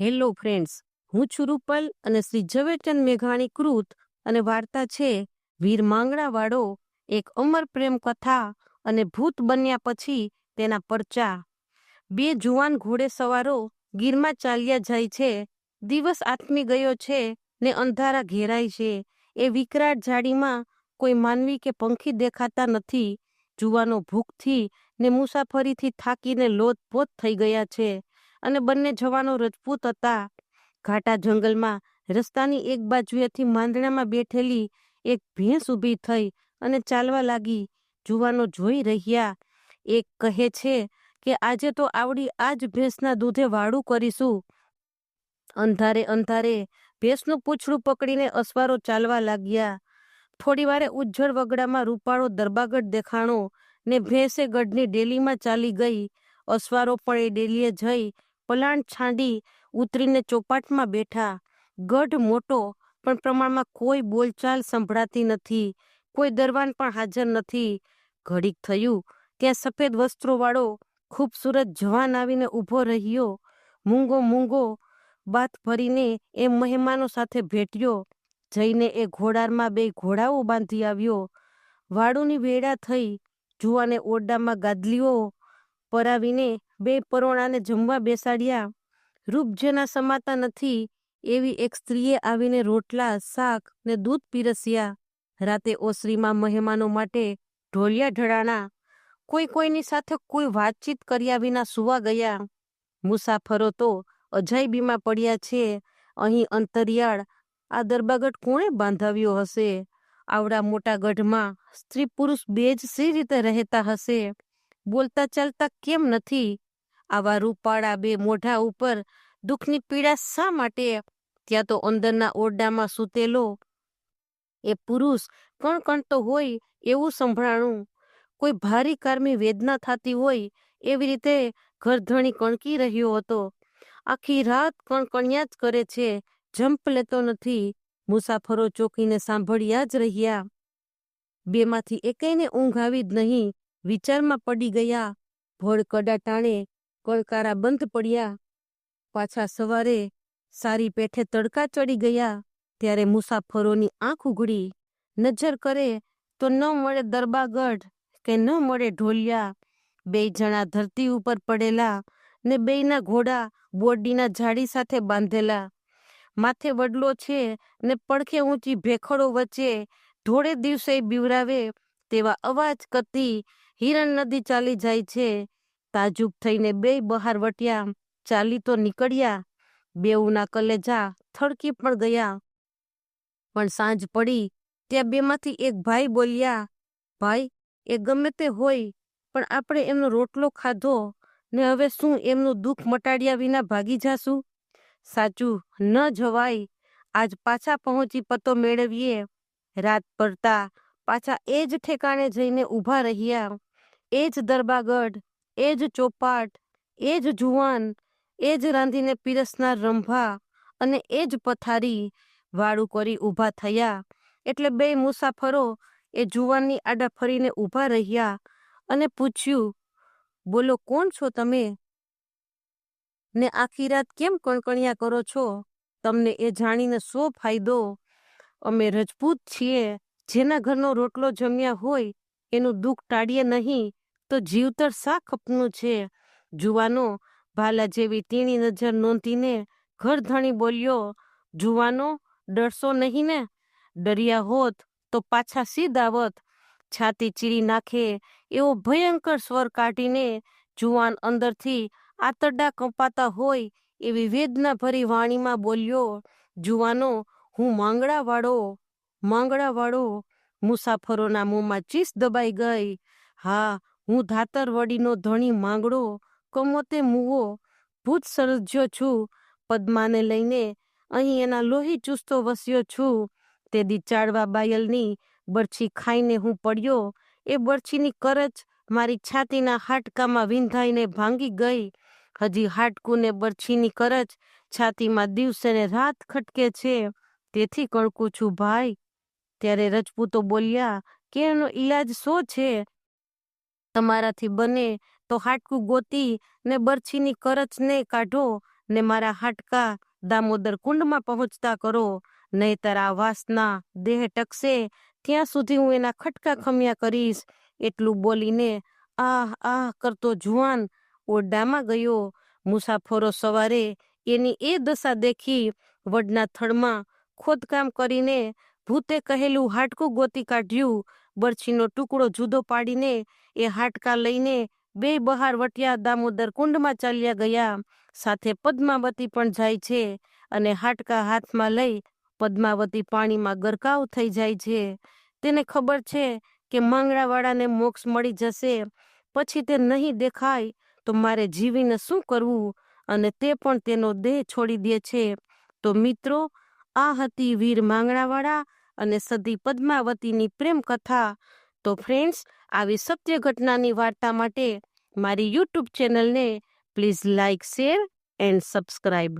Hello friends, હું છું રૂપલ અને શ્રી ઝવેરચંદ મેઘાણી કૃત અને વાર્તા છે વીર માંગણાવાળો, એક અમર પ્રેમ કથા અને ભૂત બન્યા પછી તેના પરચા. બે જુવાન ઘોડે સવારો ગીરમાં ચાલ્યા જાય છે, દિવસ આથમી ગયો છે ને અંધારા ઘેરાય છે. એ વિકરાળ ઝાડીમાં કોઈ માનવી કે પંખી દેખાતા નથી. જુવાનો ભૂખથી ને મુસાફરીથી થાકીને લોતપોત થઈ ગયા છે. અને બંને જવાનો રજપૂત હતા. ઘાટા જંગલમાં રસ્તાની એક બાજુએથી માંદણામાં બેઠેલી એક ભેંસ ઊભી થઈ અને ચાલવા લાગી. જુવાનો જોઈ રહ્યા. એક કહે છે કે, આજે તો આવડી આ જ ભેંસના દૂધે વાળું કરીશું. અંધારે અંધારે ભેંસનું પૂંછડું પકડીને અસવારો ચાલવા લાગ્યા. થોડી વારે ઉજ્જળ વગડામાં રૂપાળો દરબાગઢ દેખાણો ને ભેંસે ગઢની ડેલીમાં ચાલી ગઈ. અસવારો પણ એ ડેલીએ જઈ પલાણ છાંડી ઉતરીને ચોપાટમાં બેઠા. ગઢ મોટો, પણ પ્રમાણમાં કોઈ બોલચાલ સંભળાતી નથી. કોઈ દરવાન પણ હાજર નથી. ઘડીક થયું, ત્યાં સફેદ વસ્ત્રોવાળો ખૂબસૂરત જવાન આવીને ઊભો રહ્યો. મૂંગો મૂંગો બાત ભરીને એ મહેમાનો સાથે ભેટ્યો. જઈને એ ઘોડારમાં બે ઘોડાઓ બાંધી આવ્યો. વાડુની વેળા થઈ, જુવાને ઓરડામાં ગાદલીઓ પરાવીને બે પરોણાને જમવા બેસાડ્યા. રૂપ જેના સમાતા નથી, એવી એક સ્ત્રીએ આવીને રોટલા, શાક ને દૂધ પીરસ્યા. રાતે ઓસરીમાં મહેમાનો માટે ઢોલિયા ઢળાણા કોઈ કોઈની સાથે કોઈ વાતચીત કર્યા વિના સુવા ગયા. મુસાફરો તો અજાયબીમાં પડ્યા છે. અહીં અંતરિયાળ આ દરબાગઢ કોણે બાંધાવ્યો હશે? આવડા મોટા ગઢમાં સ્ત્રી પુરુષ બે જ સી રીતે રહેતા હશે? બોલતા ચાલતા કેમ નથી? આવા રૂપાળા બે મોઢા ઉપર દુઃખની પીડા શા માટે? ત્યાં તો અંદરના ઓરડામાં સૂતેલો. એ પુરુષ કણકણતો હોય એવું સંભળાણું. કોઈ ભારી કારમી વેદના થતી હોય એવી રીતે ઘરધણી કણકી રહ્યો હતો. આખી રાત કણકણ્યા જ કરે છે. જંપ લેતો નથી. મુસાફરો ચોકીને સાંભળ્યા જ રહ્યા. બેમાંથી એકેયને ઊંઘ આવી જ નહીં. વિચારમાં પડી ગયા. ભળ કડા ટાણે કળકારા બંધ પડ્યા, પાછા સવારે સારી પેઠે તડકા ચડી ગયા, ત્યારે મુસાફરોની આંખ ઉઘડી. નજર કરે તો ન મળે દરબાગઢ કે ન મળે ઢોલિયા. બે જણા ધરતી ઉપર પડેલા ને બેયના ઘોડા બોરડીના ઝાડી સાથે બાંધેલા. માથે વડલો છે ને પડખે ઊંચી ભેખડો વચ્ચે ધોળે દિવસે બીવરાવે તેવા અવાજ કરતી હિરણ નદી ચાલી જાય છે. તાજુબ થઈને બે બહાર વટ્યા, ચાલી તો નીકળ્યા, બેઉના કલેજા થડકી પણ ગયા. પણ સાંજ પડી, ત્યાં બેમાંથી એક ભાઈ બોલ્યા, ભાઈ, એ ગમે તે હોય, પણ આપણે એમનો રોટલો ખાધો, ને હવે શું એમનું દુઃખ મટાડ્યા વિના ભાગી જાશું? સાચું ન જવાય, આજ પાછા પહોંચી પતો મેળવીએ. રાત પડતા પાછા એ જ ઠેકાણે જઈને ઊભા રહ્યા, એ જ દરબાગઢ એ જ ચોપાટ, એ જ જુવાન, એ જ રાંધીને પીરસનાર રંભા અને એ જ પથારી વાળું કરી ઊભા થયા. એટલે બે મુસાફરો એ જુવાનની આડા ફરીને ઊભા રહ્યા અને પૂછ્યું, બોલો, કોણ છો તમે? ને આખી રાત કેમ કણકણિયા કરો છો? તમને એ જાણીને શો ફાયદો. અમે રજપૂત છીએ. જેના ઘરનો રોટલો જમ્યા હોય, એનું દુઃખ ટાળીએ નહીં. તો જીવતર શા ખપનું છે? જુવાનો, ભાલા જેવી તીણી નજર નોંધીને ઘર ધણી બોલ્યો, જુવાનો, ડરશો નહીં ને? ડરિયા હોત તો પાછા સીધ આવત છાતી ચીરી નાખે એવો ભયંકર સ્વર કાઢીને જુવાન અંદરથી આતરડા કંપાતા હોય એવી વેદના ભરી વાણીમાં બોલ્યો, જુવાનો, હું માંગડાવાળો માંગડાવાળો. મુસાફરોના મોંમાં ચીસ દબાઈ ગઈ. હા હું ધાતર વડીનો ધણી માંગડો, કમોતે મુવો, ભૂત સર્જ્યો છું, પદ્માને લઈને અહીં એના લોહી ચૂસતો વસ્યો છું. તે ચાળવા બાયલની બરછી ખાઈને હું પડ્યો. એ બરછીની કરચ મારી છાતીના હાડકામાં વિંધાઈને ભાંગી ગઈ. હજી હાડકુંને બરછીની કરચ છાતીમાં દિવસે ને રાત ખટકે છે. તેથી કણકું છું ભાઈ. ત્યારે રજપૂતો બોલ્યા કે એનો ઈલાજ શો છે? તમારાથી બને તો હાડકું ગોતી ને બરછીની કરચને કાઢો ને મારા હાટકા દામોદર કુંડમાં પહોંચતા કરો. નહીતર આ વાસના દેહ ટકશે, ત્યાં સુધી હું એના ખટકા ખમ્યા કરીશ. એટલું બોલીને આહ આહ કરતો જુવાન ઓરડામાં ગયો. મુસાફરો સવારે એની એ દશા દેખી વડના થડમાં ખોદકામ કરીને ભૂતે કહેલું, હાડકું ગોતી કાઢ્યું બરછીનો ટુકડો જુદો પાડીને એ હાડકા લઈને બે બહાર વટ્યા દામોદર કુંડમાં ચાલ્યા ગયા. સાથે પદ્માવતી પણ જાય છે અને હાડકા હાથમાં લઈ પદ્માવતી પાણીમાં ગરકાવ થઈ જાય છે. તેને ખબર છે કે માંગડાવાળાને મોક્ષ મળી જશે. પછી તે નહીં દેખાય તો મારે જીવીને શું કરવું અને તે પણ તેનો દેહ છોડી દે છે. તો મિત્રો, આ હતી વીર માંગણાવાળા અને સદી પદ્માવતીની પ્રેમ કથા. તો ફ્રેન્ડ્સ આવી સત્ય ઘટનાની વાર્તા માટે મારી યુટ્યુબ ચેનલને please like share and subscribe